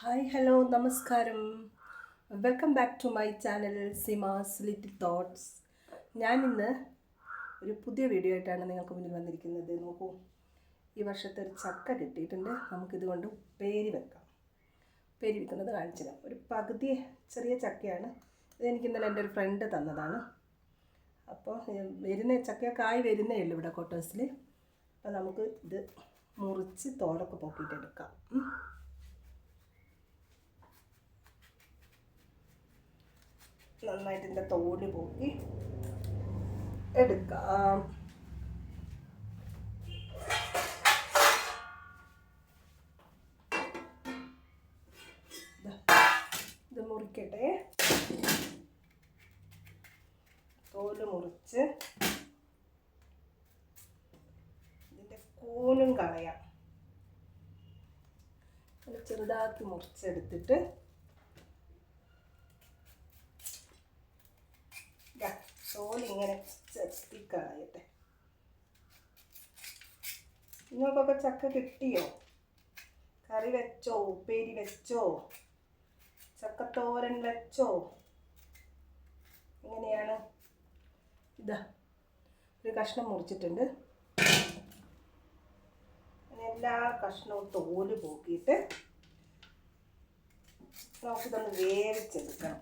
Hi hello നമസ്കാരം. Welcome back to my channel Sima's little thoughts. ഞാൻ ഇന്ന് ഒരു പുതിയ വീഡിയോ ആയിട്ടാണ് നിങ്ങൾക്ക് മുന്നിൽ വന്നിരിക്കുന്നത്. നോക്കൂ ഈ വർഷത്തെ ഒരു ചക്ക കിട്ടിയിട്ടുണ്ട്. നമുക്കിതുകൊണ്ട് പേരി വെക്കാം. പേരി വെക്കുന്നത് കാണിച്ചു തരാം ഒരു പകുതി ചെറിയ ചക്കയാണ്. ഇതെനിക്ക് ഇന്നലെ എന്റെ ഒരു ഫ്രണ്ട് തന്നതാണ്. അപ്പോൾ വരുന്ന വരുന്ന ചക്കക്കായി വരുന്നേ ഉള്ളൂ ഇവിടെ കോട്ടേഴ്സിൽ അപ്പോൾ നമുക്ക് ഇത് മുറിച്ച് തോടൊക്കെ പോക്കിയിട്ടെടുക്കാം. നന്നായിട്ട് ഇതിന്റെ പോക്കി എടുക്കാം. ഇത് മുറിക്കട്ടെ. തോൽ മുറിച്ച് ഇതിന്റെ കൂനും കളയാം. ചെറുതാക്കി മുറിച്ചെടുത്തിട്ട് തോലിങ്ങനെ ചെത്തിക്കളയട്ടെ നിങ്ങൾക്കൊക്കെ ചക്ക കിട്ടിയോ? കറി വെച്ചോ? ഉപ്പേരി വെച്ചോ? ചക്കത്തോരൻ വെച്ചോ? എങ്ങനെയാണ്? ഇതാ ഒരു കഷ്ണം മുറിച്ചിട്ടുണ്ട്. എല്ലാ കഷ്ണവും തോൽ പോക്കിയിട്ട് നമുക്കിതൊന്ന് വേവിച്ചെടുക്കണം.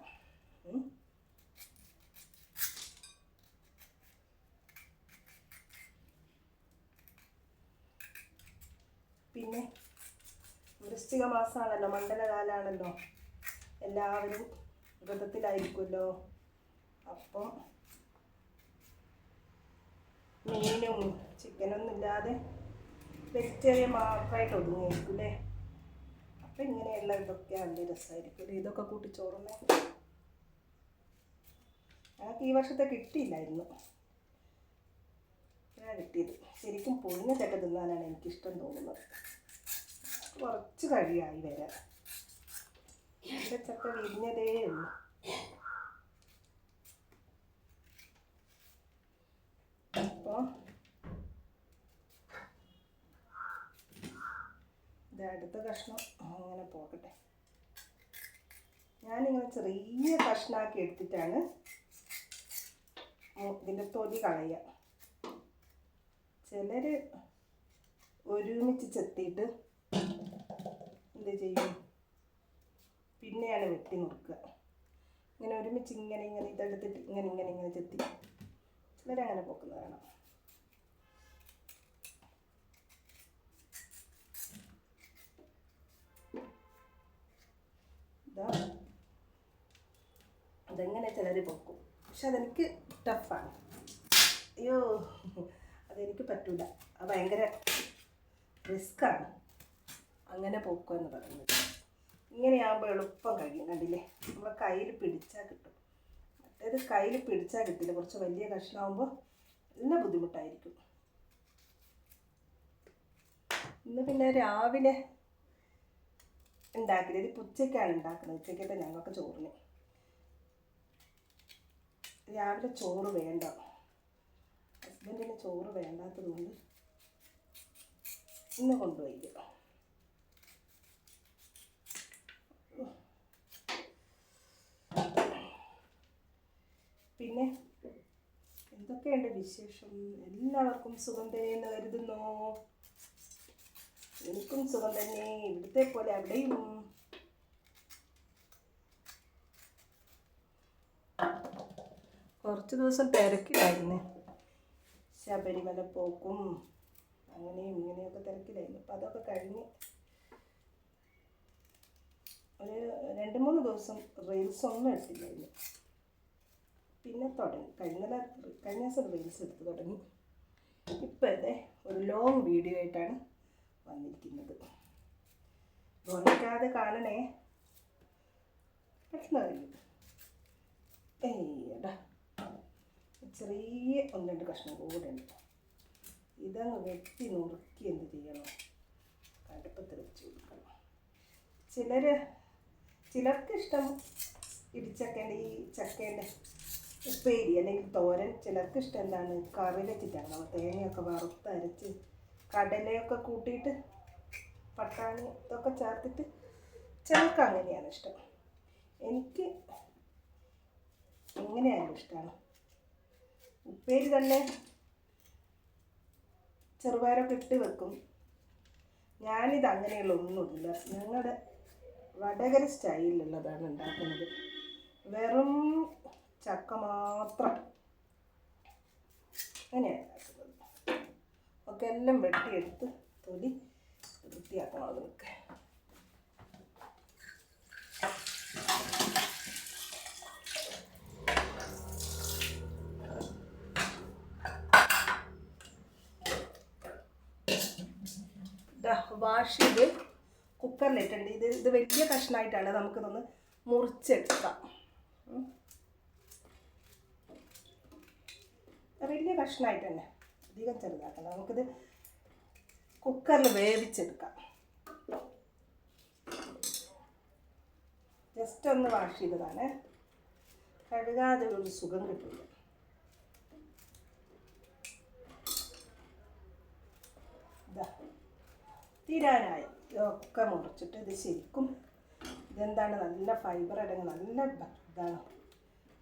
പിന്നെ വൃശ്ചിക മാസമാണല്ലോ മണ്ഡലകാലാണല്ലോ. എല്ലാവരും വ്രതത്തിലായിരിക്കുമല്ലോ. അപ്പം മീനും ചിക്കനൊന്നും ഇല്ലാതെ വെജിറ്റേറിയൻ മാത്രമായിട്ട് ഒതുങ്ങിയിരിക്കും അല്ലേ? അപ്പം ഇങ്ങനെയുള്ള ഇതൊക്കെ നല്ല രസമായിരിക്കും അല്ലേ? ഇതൊക്കെ കൂട്ടി ചോറുന്നേ ഞങ്ങൾക്ക് ഈ വർഷത്തെ കിട്ടിയില്ലായിരുന്നു. കിട്ടിയത്. ശരിക്കും പൊളിഞ്ഞ ചക്ക തിന്നാനാണ് എനിക്കിഷ്ടം തോന്നുന്നത്. കുറച്ച് കഴിയായി വരാൻ. എന്റെ ചക്ക വിരിഞ്ഞതേ ഉള്ളൂ. അപ്പോൾ അടുത്ത കഷ്ണം അങ്ങനെ പോകട്ടെ. ഞാനിങ്ങനെ ചെറിയ കഷ്ണാക്കി എടുത്തിട്ടാണ് ഇതിന്റെ തൊലി കളയുക. ചിലർ ഒരുമിച്ച് ചെത്തിയിട്ട് എന്ത് ചെയ്യും? പിന്നെയാണ് വെട്ടി നോക്കുക ഇങ്ങനെ ഒരുമിച്ച് ഇങ്ങനെ ഇങ്ങനെ ഇതെടുത്തിട്ട് ഇങ്ങനെ ഇങ്ങനെ ഇങ്ങനെ ചെത്തി. ചിലരങ്ങനെ പൊക്കുന്നത് കാണാം. അതെങ്ങനെ ചിലർ പൊക്കും? പക്ഷെ അതെനിക്ക് ടഫാണ് അയ്യോ. അതെനിക്ക് പറ്റൂല. അത് ഭയങ്കര റിസ്ക്കാണ്. അങ്ങനെ പോക്കുക എന്ന് പറയുന്നത്. ഇങ്ങനെയാകുമ്പോൾ എളുപ്പം കഴിയും കണ്ടില്ലേ? നമ്മളെ കയ്യിൽ പിടിച്ചാൽ കിട്ടും. മറ്റേത് കയ്യിൽ പിടിച്ചാൽ കിട്ടില്ല. കുറച്ച് വലിയ കഷ്ണമാകുമ്പോൾ നല്ല ബുദ്ധിമുട്ടായിരിക്കും. ഇന്ന് പിന്നെ രാവിലെ ഉണ്ടാക്കില്ല. ഇത് ഉച്ചയ്ക്കാണ് ഉണ്ടാക്കുന്നത്. ഉച്ചയ്ക്കത്തെ ഞങ്ങൾക്ക് ചോറിന്. രാവിലെ ചോറ് വേണ്ട. ഹസ്ബൻഡിന് ചോറ് വേണ്ടാത്തത് കൊണ്ട് ഇന്ന് കൊണ്ടുപോയില്ല പിന്നെ എന്തൊക്കെയുണ്ട് വിശേഷം? എല്ലാവർക്കും സുഖം തന്നെയെന്ന് കരുതുന്നു. എനിക്കും സുഖം തന്നെ. ഇവിടുത്തെ പോലെ അവിടെയും. കുറച്ച് ദിവസം തിരക്കിലായിരുന്നു. ശബരിമല പോക്കും അങ്ങനെയും ഇങ്ങനെയൊക്കെ തിരക്കിലായിരുന്നു. അപ്പം അതൊക്കെ കഴിഞ്ഞ് ഒരു രണ്ട് മൂന്ന് ദിവസം റീൽസ് ഒന്നും എടുത്തില്ലായിരുന്നു. പിന്നെ തുടങ്ങി. കഴിഞ്ഞ കഴിഞ്ഞ ദിവസം റീൽസ് എടുത്ത് തുടങ്ങി. ഇപ്പോൾ അതെ ഒരു ലോങ് വീഡിയോ ആയിട്ടാണ് വന്നിരിക്കുന്നത്. ഗുണിക്കാതെ കാണണേ. കഴിയും ഏടാ ചെറിയ ഒന്ന് രണ്ട് കഷ്ണം കൂടെ ഉണ്ട്. ഇതങ്ങ് വെട്ടി നുറുക്കി എന്ത് ചെയ്യണം? കടുപ്പത്തിൽ വെച്ച് കൊടുക്കണം. ചിലർ ചിലർക്ക് ഇഷ്ടം ഇടിച്ചക്കേന്റെ ഈ ചക്കേന്റെ ഉപ്പേരി അല്ലെങ്കിൽ തോരൻ. ചിലർക്ക് ഇഷ്ടം എന്താണ്? കറി വെച്ചിട്ടാണ് നമ്മൾ തേങ്ങയൊക്കെ വറുത്തരച്ച് കടലയൊക്കെ കൂട്ടിയിട്ട് പട്ടാണി ഇതൊക്കെ ചേർത്തിട്ട് ചിലർക്ക് അങ്ങനെയാണ് ഇഷ്ടം. എനിക്ക് എങ്ങനെയാണ് ഇഷ്ടമാണ് ഉപ്പേരി തന്നെ ചെറുപയറൊക്കെ ഇട്ട് വെക്കും. ഞാനിത് അങ്ങനെയുള്ള ഒന്നുമില്ല ഞങ്ങളുടെ വടകര സ്റ്റൈലിലുള്ളതാണ് ഉണ്ടാക്കുന്നത്. വെറും ചക്ക മാത്രം. അങ്ങനെയാണ് ഒക്കെ എല്ലാം വെട്ടിയെടുത്ത് തൊലി വൃത്തിയാക്കണം അതൊക്കെ വാഷ് ചെയ്ത് കുക്കറിലിട്ടുണ്ട്. ഇത് ഇത് വലിയ കഷ്ണമായിട്ടാണ് നമുക്കിതൊന്ന് മുറിച്ചെടുക്കാം. വലിയ കഷ്ണമായിട്ട് തന്നെ അധികം ചെറുതാക്കണം നമുക്കിത് കുക്കറിൽ വേവിച്ചെടുക്കാം. ജസ്റ്റ് ഒന്ന് വാഷ് ചെയ്തതാണ്. കഴുകാതെ ഒരു സുഖം കിട്ടില്ല ഇതാ തീരാനായി. ഇതൊക്കെ മുറിച്ചിട്ട് ഇത് ശരിക്കും ഇതെന്താണ്? നല്ല ഫൈബർ അടങ്ങി നല്ല ഇതാണ്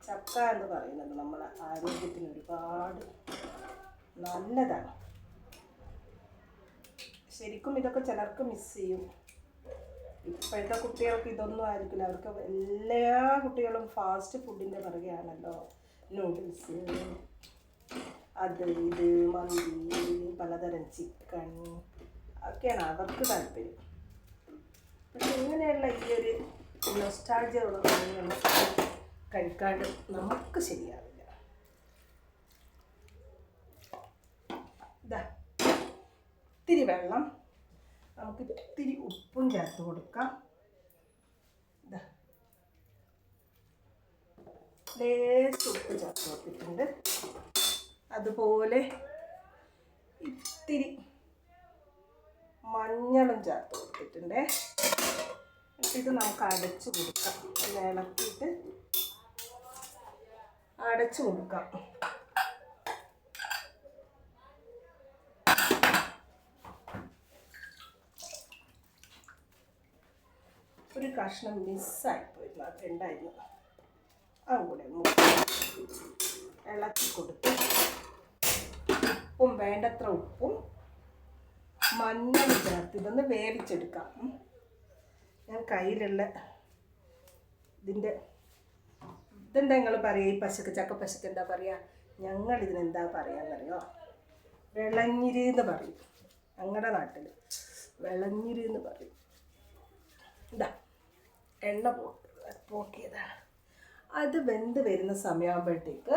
ചക്ക എന്ന് പറയുന്നത് നമ്മുടെ ആരോഗ്യത്തിന് ഒരുപാട് നല്ലതാണ്. ശരിക്കും ഇതൊക്കെ ചിലർക്ക് മിസ് ചെയ്യും. ഇപ്പോഴത്തെ കുട്ടികൾക്ക് ഇതൊന്നും ആയിരിക്കില്ല. അവർക്ക് എല്ലാ കുട്ടികളും ഫാസ്റ്റ് ഫുഡിന്റെ പിറകെയാണല്ലോ. നൂഡിൽസ് അത് ഇത് മന്തി പലതരം ചിക്കൻ ഒക്കെയാണ് അവർക്ക് താല്പര്യം. പക്ഷെ ഇങ്ങനെയുള്ള ഈ ഒരു നൊസ്റ്റാൾജിയുള്ള കാര്യങ്ങൾ കഴിക്കാണ്ട് നമുക്ക് ശരിയാവില്ല. ഇതാ ഇത്തിരി വെള്ളം. നമുക്ക് ഇത്തിരി ഉപ്പും ചേർത്ത് കൊടുക്കാം. ഉപ്പ് ചേർത്ത് കൊടുത്തിട്ടുണ്ട്. അതുപോലെ ഇത്തിരി മഞ്ഞളും ചേർത്ത് കൊടുത്തിട്ടുണ്ട്. ഇത് നമുക്ക് അടച്ചു കൊടുക്കാം. ഇളക്കിയിട്ട് അടച്ചു കൊടുക്കാം. ഒരു കഷ്ണം മിസ്സായിപ്പോയിരുന്നു അത് ഉണ്ടായിരുന്നു. അതും കൂടെ ഇളക്കി കൊടുത്ത്. ഉപ്പും വേണ്ടത്ര ഉപ്പും മഞ്ഞൾ ചേർത്ത് ഇതൊന്ന് വേവിച്ചെടുക്കാം. ഞാൻ കയ്യിലുള്ള ഇതിന്റെ ഇതെന്താ നിങ്ങൾ പറയുക ഈ പശുക്ക് ചക്ക പശുക്ക് എന്താ പറയുക ഞങ്ങൾ ഇതിനെന്താ പറയാന്നറിയോ? വിളഞ്ഞിരി എന്ന് പറയും. ഞങ്ങളുടെ നാട്ടിൽ വിളഞ്ഞിരി എന്ന് പറയും. ഇതാ എണ്ണ പോ പോക്കിയതാണ് അത് വെന്ത് വരുന്ന സമയമാകുമ്പോഴത്തേക്ക്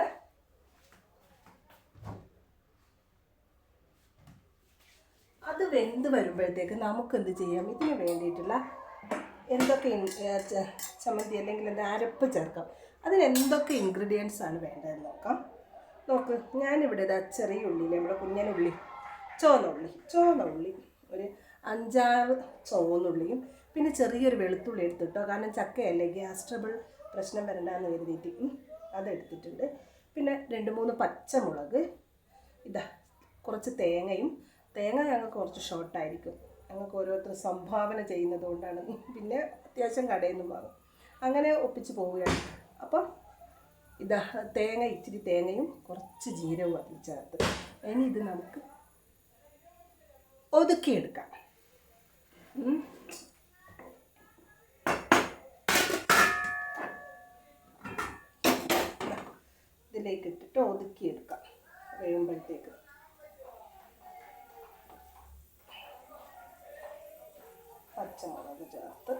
അത് വെന്ത് വരുമ്പോഴത്തേക്ക് നമുക്ക് എന്ത് ചെയ്യാം? ഇതിന് വേണ്ടിയിട്ടുള്ള എന്തൊക്കെ ചമ്മന്തി അല്ലെങ്കിൽ എന്താ അരപ്പ് ചേർക്കാം. അതിന് എന്തൊക്കെ ഇൻഗ്രീഡിയൻസ് ആണ് വേണ്ടതെന്ന് നോക്കാം. നോക്ക് ഞാനിവിടെ ഇതാ ചെറിയ ഉള്ളിയില്ലേ നമ്മുടെ കുഞ്ഞനുള്ളി ചോന്നുള്ളി ഉള്ളി ചുവന്ന ഉള്ളി ഒരു അഞ്ചാറ് ചോന്നുള്ളിയും പിന്നെ ചെറിയൊരു വെളുത്തുള്ളി എടുത്തിട്ടോ കാരണം ചക്കയല്ലേ ഗ്യാസ് ട്രബിൾ പ്രശ്നം വരണ്ടെന്ന് കരുതിയിട്ട്. അതെടുത്തിട്ടുണ്ട്. പിന്നെ രണ്ട് മൂന്ന് പച്ചമുളക് ഇതാ കുറച്ച് തേങ്ങയും തേങ്ങ ഞങ്ങൾക്ക് കുറച്ച് ഷോർട്ടായിരിക്കും ഞങ്ങൾക്ക് ഓരോരുത്തർ സംഭാവന ചെയ്യുന്നത് കൊണ്ടാണ് പിന്നെ അത്യാവശ്യം കടയിൽ നിന്നും വാങ്ങും. അങ്ങനെ ഒപ്പിച്ച് പോവുകയാണ്. അപ്പോൾ ഇതാ തേങ്ങ ഇച്ചിരി തേങ്ങയും കുറച്ച് ജീരവും അതിൽ ചേർത്ത് ഇനി ഇത് നമുക്ക് ഒതുക്കിയെടുക്കാം. ഇതിലേക്ക് ഇട്ടിട്ട് ഒതുക്കിയെടുക്കാം. വേകുമ്പോഴത്തേക്ക് പച്ചമുളക് ചേർത്ത്.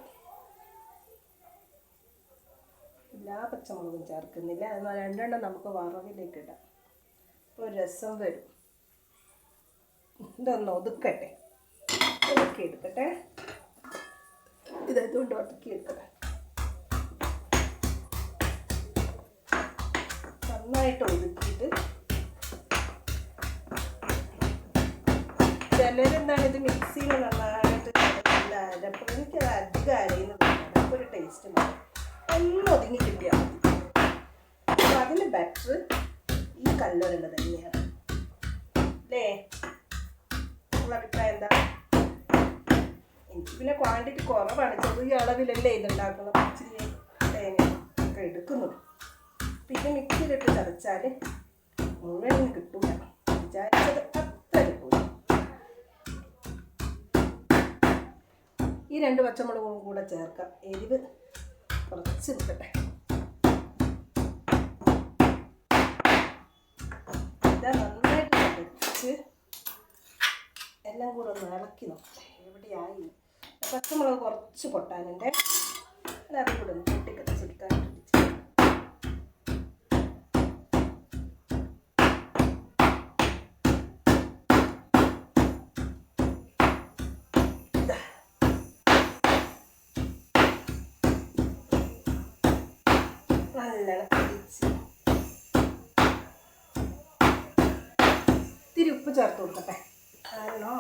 എല്ലാ പച്ചമുളകും ചേർക്കുന്നില്ല. എന്നാൽ രണ്ടെണ്ണം നമുക്ക് വറവിലേക്ക് ഇടാം. അപ്പോൾ രസം വരും. ഇതൊന്ന് ഒതുക്കട്ടെ. ഒതുക്കി എടുക്കട്ടെ. ഇതുകൊണ്ട് ഒതുക്കി എടുക്കട്ടെ. നന്നായിട്ട് ഒതുക്കിയിട്ട് ചിലരെന്താണ് ഇത് മിക്സിയിൽ നന്നായിട്ട് അരപ്പ് എനിക്കത് അധികം അരയുന്നത് അതൊക്കെ ഒരു ടേസ്റ്റ് മാറും എല്ലാം ഒതുങ്ങി കിട്ടിയാൽ മതി. അപ്പോൾ അതിന് ബെറ്റർ ഈ കല്ലുരുണ്ട തന്നെയാണ്. അല്ലേ? നിങ്ങളുടെ അഭിപ്രായം എന്താ? എനിക്ക് പിന്നെ ക്വാ ക്വാണ്ടിറ്റി കുറവാണ്. ചെറിയ അളവിലല്ലേ ഇതുണ്ടാക്കുന്നത് ഇച്ചിരി തേങ്ങ ഒക്കെ എടുക്കുന്നു പിന്നെ മിക്സിയിലിട്ട് ചതച്ചാൽ മുഴുവൻ കിട്ടൂല. വിചാരിച്ചത് അത്ര കിട്ടൂല ഈ രണ്ട് പച്ചമുളകും കൂടെ ചേർക്കാം. എരിവ് കുറച്ച് നിൽക്കട്ടെ. നന്നായിട്ട് വെച്ച് എല്ലാം കൂടെ ഒന്ന് ഇളക്കി നോക്കട്ടെ. എവിടെയായി? പച്ചമുളക് കുറച്ച് പൊട്ടാനുണ്ട്. അത് കൂടെ ഒന്ന് പൊട്ടിക്കത്തിച്ചെടുക്കാൻ നല്ല ഇത്തിരി ഉപ്പ് ചേർത്ത് കൊടുക്കട്ടെ? കാരണം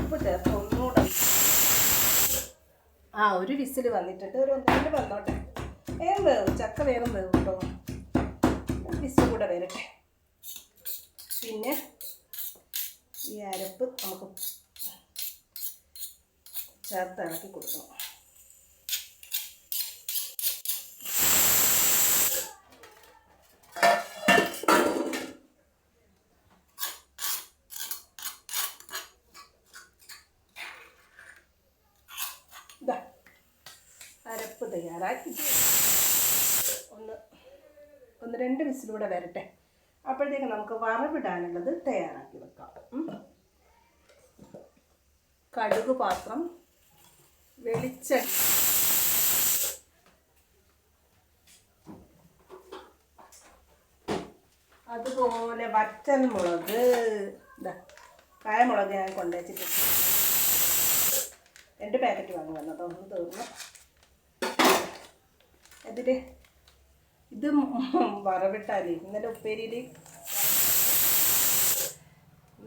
ഉപ്പ് ചേർത്ത് ഒന്നുകൂടെ ആ ഒരു വിസിൽ വന്നിട്ടുണ്ട്. ഒരു ഒന്നിൽ വന്നോട്ടെ. വേഗം വേവും ചക്ക വേഗം വേവും കേട്ടോ വിസിൽ കൂടെ വരട്ടെ. പിന്നെ ഈ അരപ്പ് നമുക്ക് ചേർത്ത് ഇളക്കി കൊടുക്കണം ഇതാ തയ്യാറാക്കി ഒന്ന് ഒന്ന് രണ്ട് വിസിലൂടെ വരട്ടെ. അപ്പോഴത്തേക്ക് നമുക്ക് വറവിടാനുള്ളത് തയ്യാറാക്കി വെക്കാം. കടുക് പാത്രം വെളിച്ചെണ്ണ. അതുപോലെ വറ്റൽ മുളക് ഇതാ കായമുളക് ഞാൻ കൊണ്ടുവച്ചിട്ടുണ്ട്. രണ്ട് പാക്കറ്റ് വാങ്ങി വന്നതോ ഒന്ന് തീർന്നു. എന്നിട്ട് ഇത് വറവിട്ടാലേ ഇന്നലെ ഉപ്പേരിയിൽ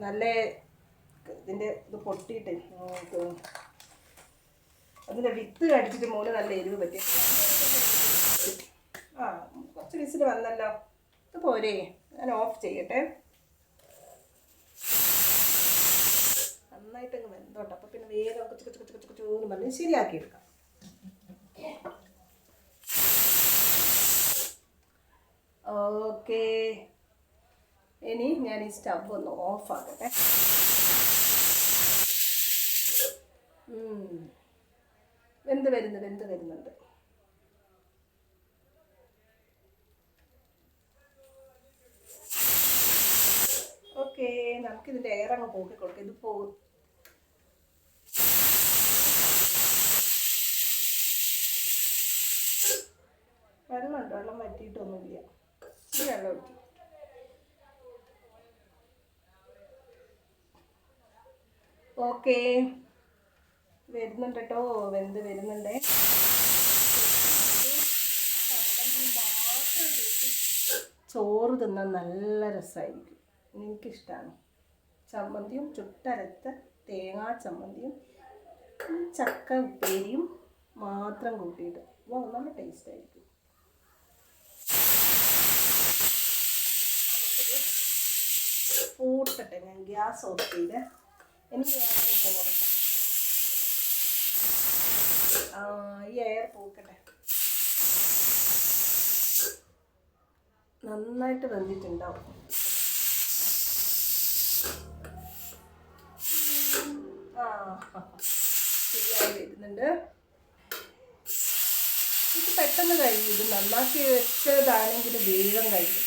നല്ല ഇതിന്റെ ഇത് പൊട്ടിയിട്ട് അതിന്റെ വിത്ത് കടിച്ചിട്ട് മോന് നല്ല എരിവ് പറ്റി. ആ കുറച്ച് വിസിൽ വന്നല്ലോ. ഇത് പോരേ ഞാൻ ഓഫ് ചെയ്യട്ടെ. നന്നായിട്ടങ്ങ് വെന്തോട്ടെ. അപ്പോൾ പിന്നെ വേഗം കൊച്ചു കൊച്ചു കൊച്ചു കൊച്ചു കൊച്ചു എന്ന് പറഞ്ഞ് ശരിയാക്കി എടുക്കാം ഓക്കെ. ഇനി ഞാൻ ഈ സ്റ്റവ് ഒന്ന് ഓഫ് ആക്കട്ടെ. വെന്ത് വരുന്നു വെന്ത് വരുന്നുണ്ട്. ഓക്കെ നമുക്കിതിന്റെ എയർ അങ്ങ് പോക്കി കൊടുക്കാം. ഇത് പോകും വെള്ളമുണ്ട് വെള്ളം വറ്റിയിട്ടൊന്നുമില്ല. ഇത് വെള്ളം ഒഴിച്ചു ഓക്കെ. വരുന്നുണ്ട് കേട്ടോ വെന്ത് വരുന്നുണ്ടേ. ചോറ് തിന്നാൻ നല്ല രസമായിരിക്കും എനിക്കിഷ്ടമാണ് ചമ്മന്തിയും ചുട്ടരച്ച തേങ്ങാ ചമ്മന്തിയും ചക്ക ഉപ്പേരിയും മാത്രം കൂട്ടിയിട്ട്. വാ നല്ല ടേസ്റ്റ് ആയിരിക്കും പൂട്ടട്ടെ ഞാൻ ഗ്യാസ് ഓഫ് ചെയ്ത്. എനിക്ക് എയർ പോകട്ടെ ഈ എയർ പൂക്കട്ടെ നന്നായിട്ട് വെന്തിട്ടുണ്ടാവും. ആ ശരിയായി വരുന്നുണ്ട്. ഇത് പെട്ടെന്ന് കഴിയും. ഇത് നന്നാക്കി വെച്ചതാണെങ്കിൽ വേഗം കഴിയും.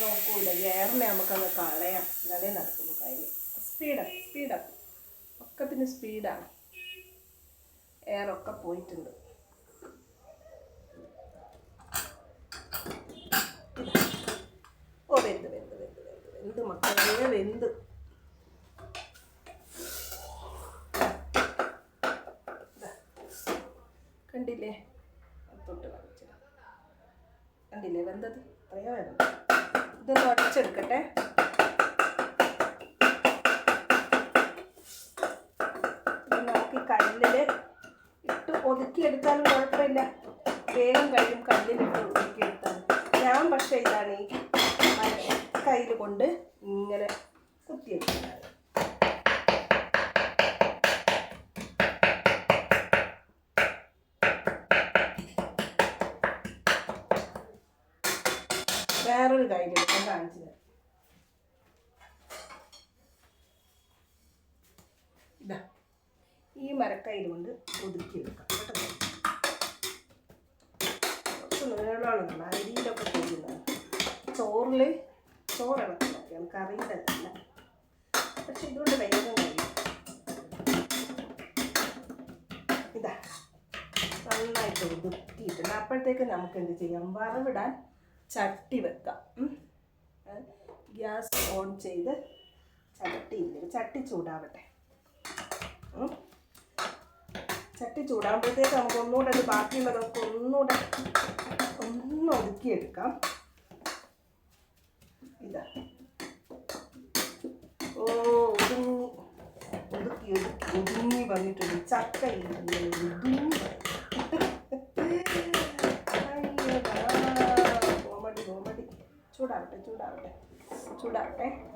നോക്കൂല. എയറിനെ നമുക്കങ്ങ് കളയാം. എന്നാലേ നടക്കുള്ളൂ കാര്യം. സ്പീഡപ്പ് സ്പീഡപ്പ് പിന്നെ സ്പീഡാണ് എയറൊക്കെ പോയിട്ടുണ്ട്. ഓ വെന്ത് വെന്ത് വെന്ത് വെന്ത് വെന്ത് മക്കളെ വെന്ത്. കണ്ടില്ലേ? തൊട്ട് കാണിച്ചു കണ്ടില്ലേ വെന്തത്? വെന്തത്. ഇതൊന്ന് ഇതാ ഈ മരക്കയിൽ കൊണ്ട് ഒതുക്കിയെടുക്കാം കേട്ടോ. കുറച്ച് നീളമുള്ള അരിയിലൊക്കെ പോകുന്നത് ചോറിൽ ചോറ് നമുക്ക് അറിയില്ല പക്ഷെ ഇതുകൊണ്ട് വേഗം കഴിയും ഇതാ നന്നായിട്ട് ഒതുക്കിയിട്ടുണ്ട്. അപ്പോഴത്തേക്ക് നമുക്ക് എന്ത് ചെയ്യാം? വറവിടാൻ ചട്ടി വെക്കാം. ഗ്യാസ് ഓൺ ചെയ്ത് ചട്ടിയില്ല ചട്ടി ചൂടാവട്ടെ. ചട്ടി ചൂടാകുമ്പോഴത്തേക്ക് നമുക്ക് ഒന്നുകൂടെ അത് ബാക്കിയുള്ളതൊക്കെ ഒന്നുകൂടെ ഒന്ന് ഒതുക്കിയെടുക്കാം. ഇതാ. ഓ ഒതുങ്ങി ഒതുക്കി ഒതുക്കി ഒതുങ്ങി വന്നിട്ടുണ്ട്. ചക്ക ചൂടാവട്ടെ ചൂടാവട്ടെ. ചൂടാവട്ടെ.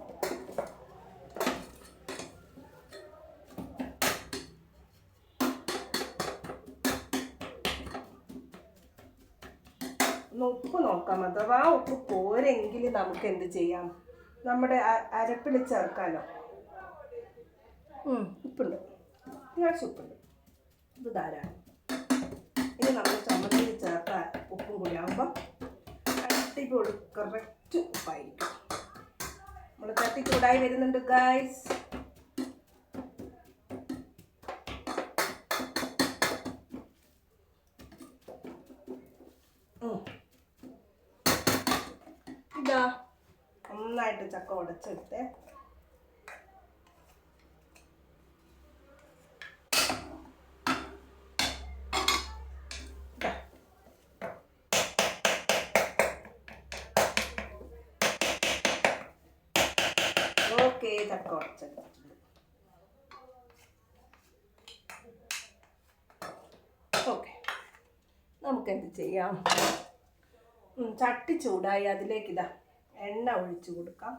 ഉപ്പ് നോക്കാം അഥവാ ഉപ്പ് പോരെങ്കിൽ നമുക്ക് എന്ത് ചെയ്യാം നമ്മുടെ അരപ്പിൽ ചേർക്കാനോ ഉപ്പുണ്ട്. അത്യാവശ്യം ഉപ്പുണ്ട്. ഇത് ധാരാളം. ഇനി നമ്മൾ ചമ്മന്തിയിൽ ചേർത്ത ഉപ്പും കൂടി ആകുമ്പോൾ അടിപൊളി കറക്റ്റ് ഉപ്പായിരിക്കും. നമ്മൾ തട്ടി ചൂടായി വരുന്നുണ്ട് ഗായ്സ് ഇതാ നന്നായിട്ട് ചക്ക ഉടച്ചെടുത്തേ. ഓക്കെ ചക്ക ഉടച്ചെടുത്തിട്ടുണ്ട് ഓക്കെ. നമുക്ക് എന്ത് ചെയ്യാം? ചട്ടി ചൂടായി. അതിലേക്ക് ഇതാ എണ്ണ ഒഴിച്ചു കൊടുക്കാം.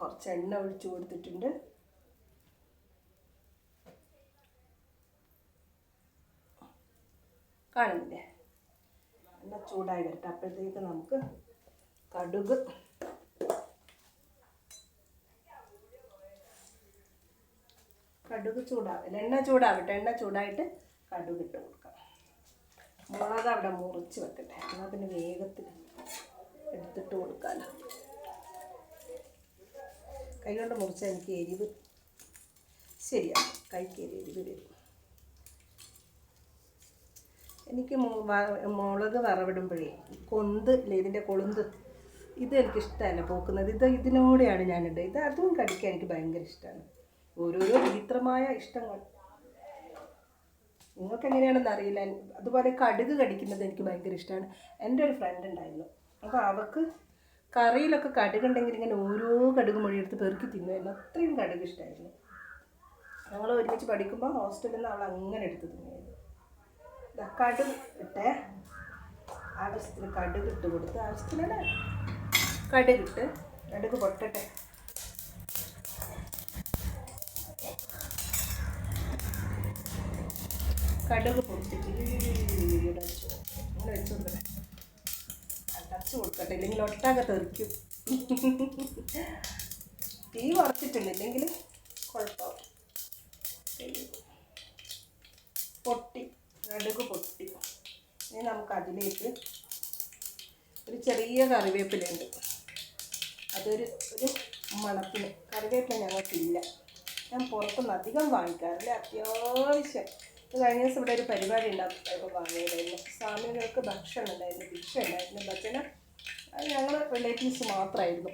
കുറച്ച് എണ്ണ ഒഴിച്ചു കൊടുത്തിട്ടുണ്ട്. കാണുന്നില്ലേ? എണ്ണ ചൂടായി വരട്ടെ. അപ്പോഴത്തേക്ക് നമുക്ക് കടുക് കടുക് ചൂടാവില്ല എണ്ണ ചൂടാവട്ടെ. എണ്ണ ചൂടായിട്ട് കടുക് ഇട്ട് കൊടുക്കാം. മുളക് അവിടെ മുറിച്ച് വെക്കട്ടെ. എന്നാൽ പിന്നെ വേഗത്തിൽ എടുത്തിട്ട് കൊടുക്കാമല്ലോ കൈകൊണ്ട് മുറിച്ചാൽ എനിക്ക് എരിവ് ശരിയാണ് കൈക്ക് എരിവ് വരും. എനിക്ക് മുളക് വറവിടുമ്പോഴേ കൊന്ത് ഇല്ലേ ഇതിന്റെ കൊളുന്ത് ഇത് എനിക്കിഷ്ടമല്ല പോക്കുന്നത്. ഇത് ഇതിനോടെയാണ് ഞാനിടുക ഇത് അതും കടിക്കാൻ എനിക്ക് ഭയങ്കര ഇഷ്ടമാണ്. ഓരോരോ വിചിത്രമായ ഇഷ്ടങ്ങൾ. നിങ്ങൾക്ക് എങ്ങനെയാണെന്ന് അറിയില്ല. അതുപോലെ കടുക് കടിക്കുന്നത് എനിക്ക് ഭയങ്കര ഇഷ്ടമാണ്. എന്റെ ഒരു ഫ്രണ്ട് ഉണ്ടായിരുന്നു. അപ്പോൾ അവൾക്ക് കറിയിലൊക്കെ കടുകുണ്ടെങ്കിൽ ഇങ്ങനെ ഓരോ കടുക് മൊഴിയെടുത്ത് പെറുക്കി തിന്നുമായിരുന്നു. അത്രയും കടുക് ഇഷ്ടമായിരുന്നു ഞങ്ങൾ ഒരുമിച്ച് പഠിക്കുമ്പോൾ ഹോസ്റ്റലിൽ നിന്ന് അവൾ അങ്ങനെ എടുത്ത് തിന്നുമായിരുന്നു. കടുക് ഇട്ടേ. ആവശ്യത്തിന് കടുക് ഇട്ട് കൊടുത്ത് ആവശ്യത്തിനാണ് കടുകിട്ട് കടുക് പൊട്ടട്ടെ. കടുക് പൊടിച്ചിട്ട് അങ്ങനെ വെച്ച് കൊടുക്കട്ടെ. ടച്ച് കൊടുക്കട്ടെ. ഇല്ലെങ്കിൽ ഒട്ടാകെ തെറിക്കും തീ കുറച്ചിട്ടുണ്ട് ഇല്ലെങ്കിൽ കുഴപ്പമാവും പൊട്ടി. കടുക് പൊട്ടി. ഇനി നമുക്ക് അതിലേക്ക് ഒരു ചെറിയ കറിവേപ്പിലുണ്ട് അതൊരു ഒരു മണത്തിന്. കറിവേപ്പില ഞങ്ങൾക്കില്ല. ഞാൻ പുറത്തുനിന്ന് അധികം വാങ്ങിക്കാറില്ല. അത്യാവശ്യം. കഴിഞ്ഞ ദിവസം ഇവിടെ ഒരു പരിപാടി ഉണ്ടാക്കിയപ്പോൾ വാങ്ങിയതായിരുന്നു സ്വാമികൾക്ക് ഭക്ഷണം ഉണ്ടായിരുന്നു ഭിക്ഷ ഉണ്ടായിരുന്നു. ഭജന അത് ഞങ്ങൾ റിലേറ്റീവ്സ് മാത്രമായിരുന്നു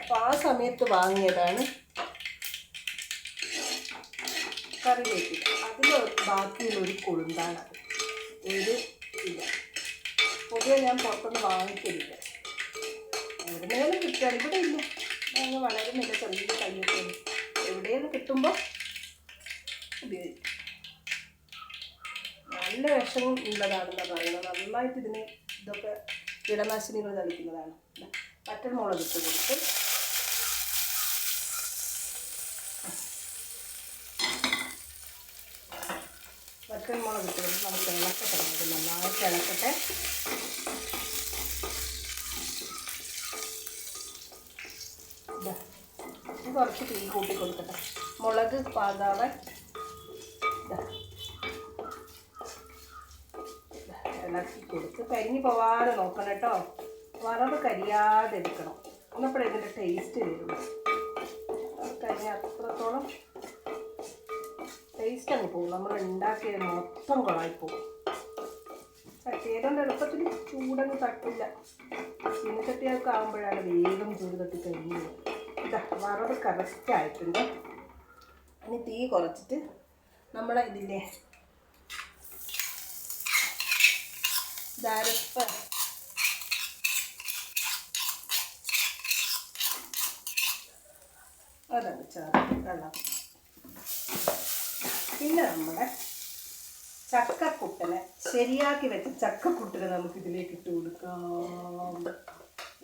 അപ്പോൾ ആ സമയത്ത് വാങ്ങിയതാണ് കറിവേപ്പില അതിലൊരു ബാക്കിയുള്ള ഒരു കൊളുന്താണ് അത് ഒരു ഇല്ല പൊതുവെ ഞാൻ പുറത്തുനിന്ന് വാങ്ങിക്കലില്ല. എവിടെയെങ്കിലും കിട്ടുകയാണ്. ഇവിടെ ഇല്ല. ഞങ്ങൾ വളരെ നല്ല ചെറിയ കയ്യൊക്കെ എവിടെയെന്ന് കിട്ടുമ്പോൾ ഉപയോഗിക്കും. നല്ല വിഷം ഉള്ളതാണെന്നാണ് പറയുന്നത്. നന്നായിട്ട് ഇതിന് ഇതൊക്കെ കീടനാശിനികൾ തളിക്കുന്നതാണ്. പറ്റൽമുളക് ഇട്ട് കൊടുത്ത്. പറ്റൽമുളക് ഇട്ട് കൊടുത്ത് നമുക്ക് ഇളക്കട്ടെ നമുക്ക് നന്നായിട്ട് ഇളക്കട്ടെ. കുറച്ച് തീ കൂട്ടി കൊടുക്കട്ടെ. മുളക് പാകാവാൻ ഇളക്കി കൊടുത്ത് കരിഞ്ഞു പോവാതെ നോക്കണം കേട്ടോ. വറവ് കരിയാതെ എടുക്കണം. എന്നപ്പോഴേ ഇതിന്റെ ടേസ്റ്റ് വരുള്ളൂ കരിഞ്ഞ അത്രത്തോളം ടേസ്റ്റ് അങ്ങ് പോകും. നമ്മൾ ഉണ്ടാക്കിയത് മൊത്തം കുളമായിപ്പോകും ചട്ടിയേതുകൊണ്ട് എളുപ്പത്തിൽ ചൂടങ്ങ് തട്ടില്ല. ചീനച്ചട്ടിയൊക്കെ ആകുമ്പോഴാണ് വേഗം ചൂട് തട്ടി കഴിയുന്നത് ഇതാ വറവ് കറക്റ്റ് ആയിട്ടുണ്ട്. ഇനി തീ കുറച്ചിട്ട് നമ്മളെ ഇതില്ലേ ദാരപ്പ അതാണ് ചേർത്ത് വെള്ളം. പിന്നെ നമ്മുടെ ചക്കക്കുട്ടനെ ശരിയാക്കി വെച്ച ചക്കക്കുട്ടനെ നമുക്ക് ഇതിലേക്ക് ഇട്ട് കൊടുക്കാം.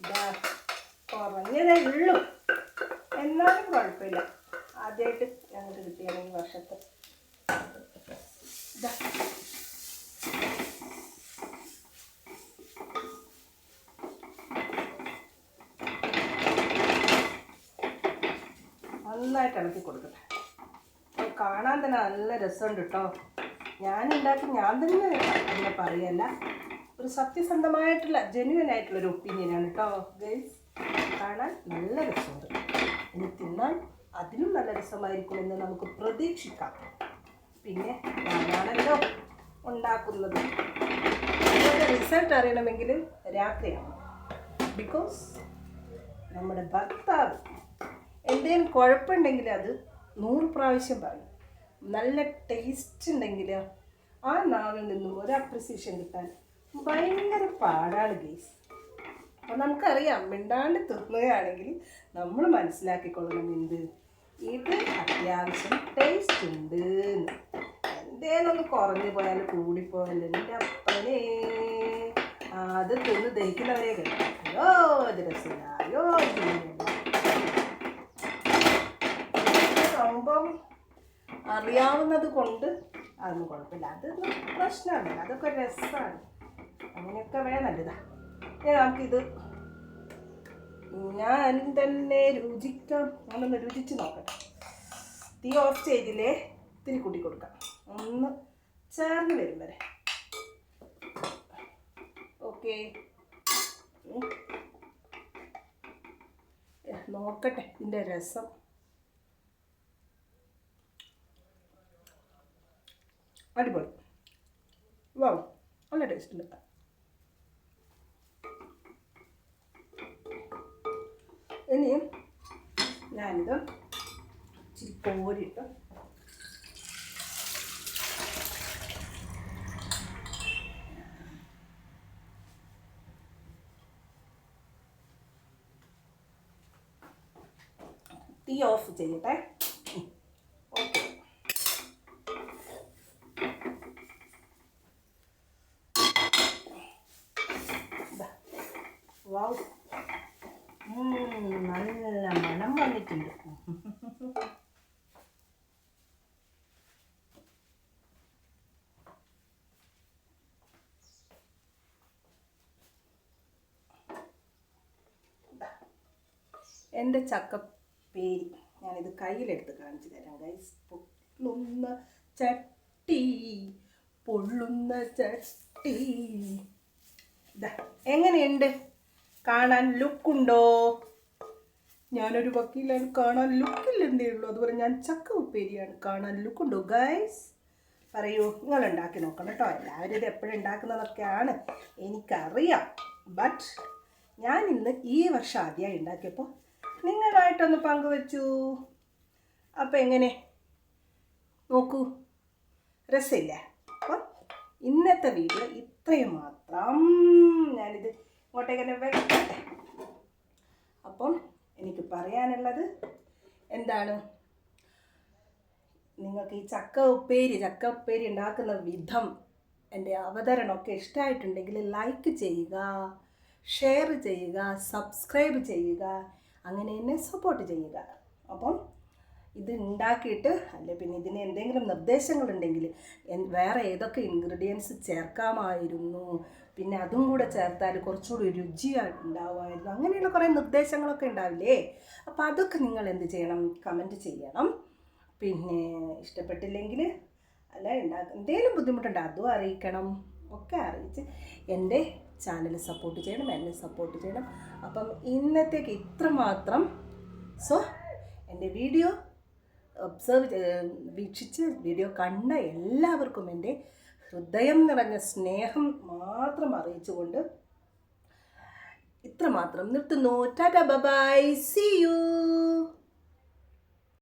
ഇതാ കുറഞ്ഞതേ ഉള്ളൂ. എന്നാലും കുഴപ്പമില്ല. ആദ്യമായിട്ട് ഞങ്ങൾക്ക് കിട്ടിയാണെങ്കിൽ വർഷത്തെ ഇതാ. നന്നായിട്ട് ഇളക്കി കൊടുക്കട്ടെ. കാണാൻ തന്നെ നല്ല രസമുണ്ട് കേട്ടോ ഞാൻ ഉണ്ടാക്കി ഞാൻ തന്നെ അങ്ങനെ പറയല്ല. ഒരു സത്യസന്ധമായിട്ടുള്ള ജെന്യുവൻ ആയിട്ടുള്ള ഒരു ഒപ്പീനിയനാണ് കേട്ടോ ഗൈസ് കാണാൻ നല്ല രസമുണ്ട്. ഇനി തിന്നാൻ അതിലും നല്ല രസമായിരിക്കും എന്ന് നമുക്ക് പ്രതീക്ഷിക്കാം. പിന്നെ ഞാനാണല്ലോ ഉണ്ടാക്കുന്നത്. റിസൾട്ട് അറിയണമെങ്കിൽ രാത്രിയാണ്. ബിക്കോസ് നമ്മുടെ ഭർത്താവ് എന്തെങ്കിലും കുഴപ്പമുണ്ടെങ്കിൽ അത് നൂറ് പ്രാവശ്യം പറയും. നല്ല ടേസ്റ്റ് ഉണ്ടെങ്കിൽ ആ നാവിൽ നിന്നും ഒരു അപ്രിസിയേഷൻ കിട്ടാൻ ഭയങ്കര പാടാണ് ഗേസ് അപ്പം നമുക്കറിയാം മിണ്ടാണ്ട് തിന്നുകയാണെങ്കിൽ നമ്മൾ മനസ്സിലാക്കിക്കൊള്ളണം എന്ത്? ഇത് അത്യാവശ്യം ടേസ്റ്റ് ഉണ്ട്. എന്തേലൊന്ന് കുറഞ്ഞു പോയാൽ കൂടിപ്പോയാൽ എന്റെ അപ്പനെ. അത് തിന്ന് ദഹിക്കുന്നവരെ കഴിക്കും അയ്യോ ഇത് അറിയാവുന്നത് കൊണ്ട് അതൊന്നും കുഴപ്പമില്ല. അതൊന്നും പ്രശ്നമല്ല. അതൊക്കെ രസമാണ് അങ്ങനെയൊക്കെ വേണമല്ലോ ഇതാ നമുക്കിത് ഞാൻ തന്നെ രുചിക്കാം. ഞാനൊന്ന് രുചിച്ച് നോക്കട്ടെ. തീ ഓഫ് ചെയ്തില്ലേ? ഇത്തിരി കൂട്ടി കൊടുക്കാം. ഒന്ന് ചേർന്ന് വരും വരെ. ഓക്കെ. നോക്കട്ടെ ഇതിന്റെ രസം. അടിപൊളി. വാ നല്ല ടേസ്റ്റ് ഉണ്ട്. ഇനി ഞാനിത് ഇച്ചിരി കോരിയിട്ട് തീ ഓഫ് ചെയ്യട്ടെ ഓക്കെ വാവ് നല്ല മണം വന്നിട്ടുണ്ട് എന്റെ ചക്കപ്പേരി ഞാനിത് കയ്യിലെടുത്ത് കാണിച്ചു തരാം ഗൈസ് പൊള്ളുന്ന ചട്ടി പൊള്ളുന്ന ചട്ടി. എങ്ങനെയുണ്ട്? കാണാൻ ലുക്കുണ്ടോ? ഞാനൊരു വക്കീലാണ് കാണാൻ ലുക്കില്ലെന്നേ ഉള്ളൂ. അതുപോലെ ഞാൻ ചക്ക ഉപ്പേരിയാണ് കാണാൻ ലുക്കുണ്ടോ ഗൈസ് പറയൂ നിങ്ങൾ ഉണ്ടാക്കി നോക്കണം കേട്ടോ. എല്ലാവരും ഇത് എപ്പോഴും ഉണ്ടാക്കുന്നതൊക്കെയാണ് എനിക്കറിയാം. ബട്ട് ഞാൻ ഇന്ന് ഈ വർഷം ആദ്യമായി ഉണ്ടാക്കിയപ്പോൾ നിങ്ങളായിട്ടൊന്ന് പങ്കുവച്ചു. അപ്പോൾ എങ്ങനെ? നോക്കൂ. രസമില്ല. അപ്പം ഇന്നത്തെ വീഡിയോ ഇത്രയും മാത്രം. ഞാനിത് ഇങ്ങോട്ടേക്കന്നെ വെക്കട്ടെ. അപ്പം എനിക്ക് പറയാനുള്ളത് എന്താണ്? നിങ്ങൾക്ക് ഈ ചക്ക ഉപ്പേരി ചക്ക ഉപ്പേരി ഉണ്ടാക്കുന്ന വിധം എന്റെ അവതരണമൊക്കെ ഇഷ്ടമായിട്ടുണ്ടെങ്കിൽ ലൈക്ക് ചെയ്യുക ഷെയർ ചെയ്യുക സബ്സ്ക്രൈബ് ചെയ്യുക. അങ്ങനെ എന്നെ സപ്പോർട്ട് ചെയ്യുക. അപ്പം ഇത് ഉണ്ടാക്കിയിട്ട് അല്ലെ പിന്നെ ഇതിന് എന്തെങ്കിലും നിർദ്ദേശങ്ങളുണ്ടെങ്കിൽ വേറെ ഏതൊക്കെ ഇൻഗ്രീഡിയൻസ് ചേർക്കാമായിരുന്നു പിന്നെ അതും കൂടെ ചേർത്താൽ കുറച്ചുകൂടി രുചി ഉണ്ടാവുമായിരുന്നു അങ്ങനെയുള്ള കുറേ നിർദ്ദേശങ്ങളൊക്കെ ഉണ്ടാവില്ലേ? അപ്പോൾ അതൊക്കെ നിങ്ങൾ എന്ത് ചെയ്യണം? കമന്റ് ചെയ്യണം. പിന്നെ ഇഷ്ടപ്പെട്ടില്ലെങ്കിൽ അല്ല ഉണ്ടാക്കും എന്തെങ്കിലും ബുദ്ധിമുട്ടുണ്ടോ അതും അറിയിക്കണം. ഒക്കെ അറിയിച്ച് എന്റെ ചാനൽ സപ്പോർട്ട് ചെയ്യണം എന്നെ സപ്പോർട്ട് ചെയ്യണം. അപ്പം ഇന്നത്തേക്ക് ഇത്രമാത്രം സോ എന്റെ വീഡിയോ ഒബ്സർവ് വീക്ഷിച്ച് വീഡിയോ കണ്ട എല്ലാവർക്കും എന്റെ ഹൃദയം നിറഞ്ഞ സ്നേഹം മാത്രം അറിയിച്ചുകൊണ്ട് ഇത്രമാത്രം നിർത്തുന്നു. Tata bye-bye C U